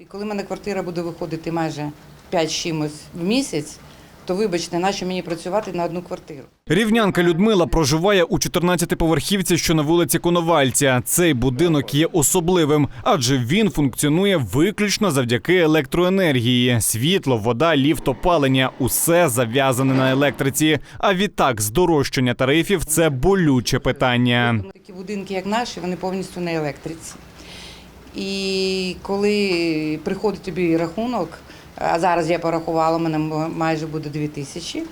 І коли в мене квартира буде виходити майже 5 чимось в місяць, то вибачте, нащо мені працювати на одну квартиру? Рівнянка Людмила проживає у 14-поверхівці, що на вулиці Коновальця. Цей будинок є особливим, адже він функціонує виключно завдяки електроенергії. Світло, вода, ліфт, опалення – усе зав'язане на електриці. А відтак, здорожчання тарифів – це болюче питання. Такі будинки, як наші, вони повністю на електриці. І коли приходить тобі рахунок, а зараз я порахувала, у мене майже буде 2 тисячі.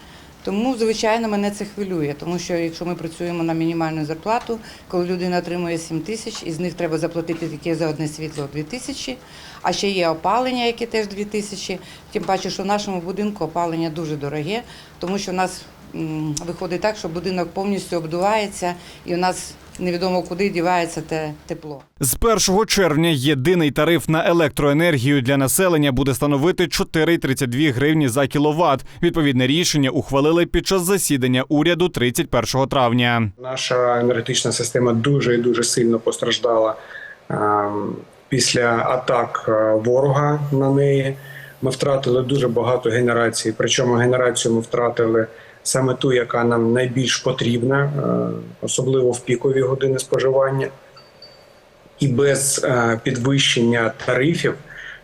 Тому, звичайно, мене це хвилює, тому що якщо ми працюємо на мінімальну зарплату, коли людина отримує 7 тисяч, із них треба заплатити таке за одне світло 2 тисячі, а ще є опалення, яке теж 2 тисячі. Тим паче, що в нашому будинку опалення дуже дороге, тому що в нас виходить так, що будинок повністю обдувається, і у нас невідомо куди дівається те тепло. З 1 червня єдиний тариф на електроенергію для населення буде становити 4,32 гривні за кіловат. Відповідне рішення ухвалили під час засідання уряду 31 травня. Наша енергетична система дуже і дуже сильно постраждала ем, після атак е, ворога на неї. Ми втратили дуже багато генерацій. Причому генерацію ми втратили саме ту, яка нам найбільш потрібна, е, особливо в пікові години споживання. І без е, підвищення тарифів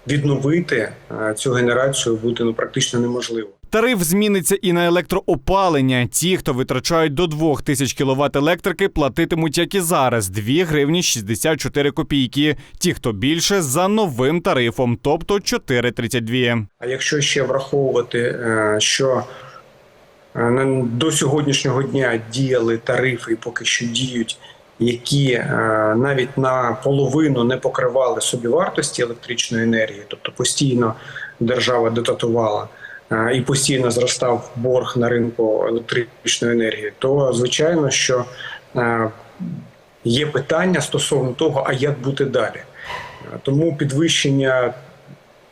відновити е, цю генерацію буде ну практично неможливо. Тариф зміниться і на електроопалення. Ті, хто витрачають до 2 тисяч кіловат електрики, платитимуть як і зараз 2 гривні 64 копійки. Ті, хто більше, за новим тарифом, тобто 4,32. А якщо ще враховувати, що до сьогоднішнього дня діяли тарифи, поки що діють, які е, навіть на половину не покривали собівартості електричної енергії, тобто постійно держава дотатувала е, і постійно зростав борг на ринку електричної енергії, то звичайно, що е, є питання стосовно того, а як бути далі. Е, Тому підвищення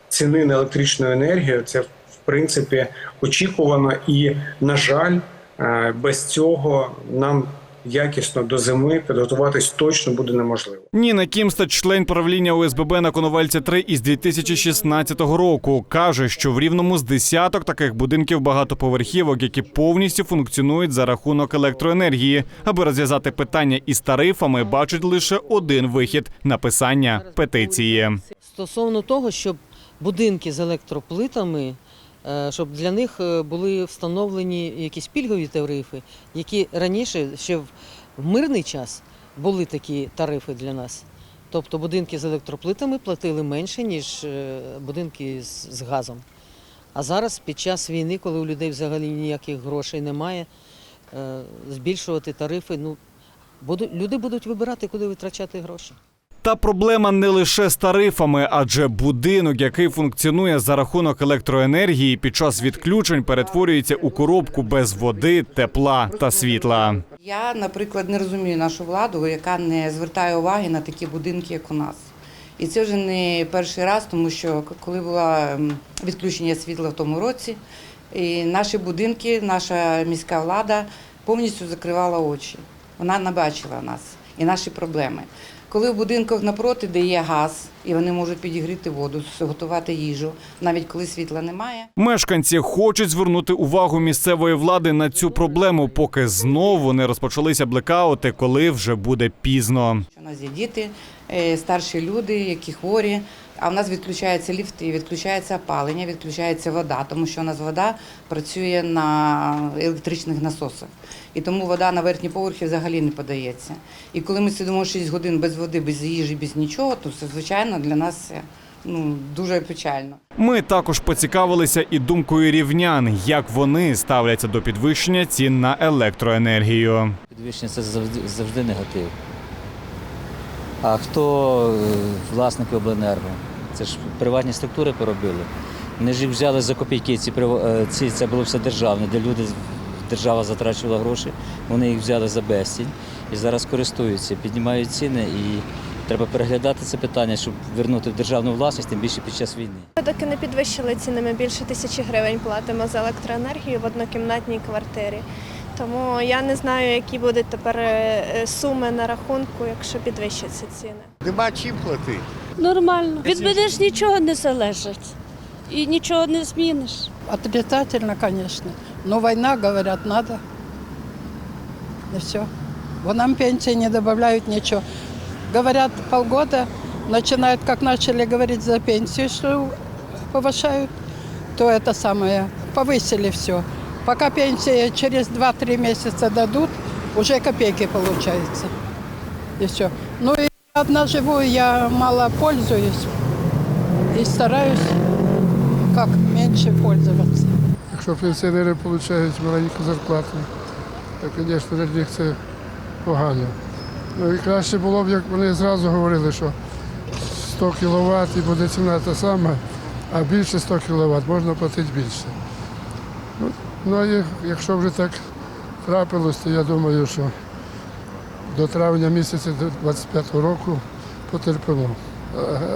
ціни на електричну енергію це принципі очікувано, і на жаль, е, без цього нам якісно до зими підготуватись точно буде неможливо. Ніна Кімста, член правління ОСББ на Коновальця 3 із 2016 року, каже, що в рівному з десяток таких будинків багатоповерхівок, які повністю функціонують за рахунок електроенергії. Аби розв'язати питання із тарифами, бачить лише один вихід написання петиції. Стосовно того, щоб будинки з електроплитами, щоб для них е, були встановлені якісь пільгові тарифи, які раніше ще в мирний час були такі тарифи для нас. Тобто будинки з електроплитами платили менше, ніж е, будинки з, газом. А зараз, під час війни, коли у людей взагалі ніяких грошей немає, е, збільшувати тарифи, ну, люди будуть вибирати, куди витрачати гроші. Та проблема не лише з тарифами, адже будинок, який функціонує за рахунок електроенергії, під час відключень перетворюється у коробку без води, тепла та світла. Я, наприклад, не розумію нашу владу, яка не звертає уваги на такі будинки, як у нас. І це вже не перший раз, тому що коли було відключення світла в тому році, і наші будинки, наша міська влада повністю закривала очі. Вона не бачила нас і наші проблеми. Коли в будинках напроти, де є газ, і вони можуть підігріти воду, готувати їжу, навіть коли світла немає. Мешканці хочуть звернути увагу місцевої влади на цю проблему, поки знову не розпочалися блекаути, коли вже буде пізно. У нас є діти, е, старші люди, які хворі. А в нас відключаються ліфти, відключається опалення, відключається вода, тому що у нас вода працює на електричних насосах. І тому вода на верхні поверхи взагалі не подається. І коли ми сидимо 6 годин без води, без їжі, без нічого, то це звичайно для нас ну, дуже печально. Ми також поцікавилися і думкою рівнян, як вони ставляться до підвищення цін на електроенергію. Підвищення це завжди, завжди негатив. А хто е, власники обленерго? Це ж приватні структури поробили. Вони ж їх взяли за копійки, ці, е, ці це було все державне, де люди, держава затрачувала гроші, вони їх взяли за безцінь і зараз користуються, піднімають ціни і треба переглядати це питання, щоб вернути в державну власність, тим більше під час війни. Доки не підвищили ціни, ми більше тисячі гривень платимо за електроенергію в однокімнатній квартирі. Тому я не знаю, які будуть тепер е, е, суми на рахунку, якщо підвищаться ціни. Нема чим платити. Нормально. Від мене ж нічого не залежить. І нічого не зміниш. Отрицательно, конечно. Но война, говорят, надо. И все. Вот нам пенсии не добавляют ничего. Говорят, полгода начинают, как начали говорить за пенсию, что повышают, то это самое, повысили все. Пока пенсии через 2-3 месяца дадут, уже копейки получается. И все. Ну и одна живу, я мало пользуюсь и стараюсь как меньше пользоваться. Якщо пенсіонери отримують маленьку зарплату, то, звісно, для них це погано. Ну і краще було б, як вони зразу говорили, що 100 кВт і буде ціна та сама, а більше 100 кВт можна платити більше. Ну, ну а якщо вже так трапилось, то я думаю, що до травня місяця 25-го року потерпимо,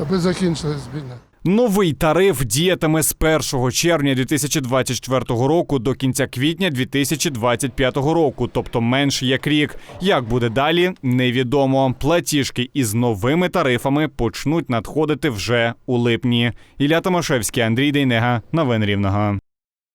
аби закінчилась війна. Новий тариф діятиме з 1 червня 2024 року до кінця квітня 2025 року, тобто менш як рік. Як буде далі, невідомо. Платіжки із новими тарифами почнуть надходити вже у липні. Ілля Томашевський, Андрій Дейнега. Новини Рівного.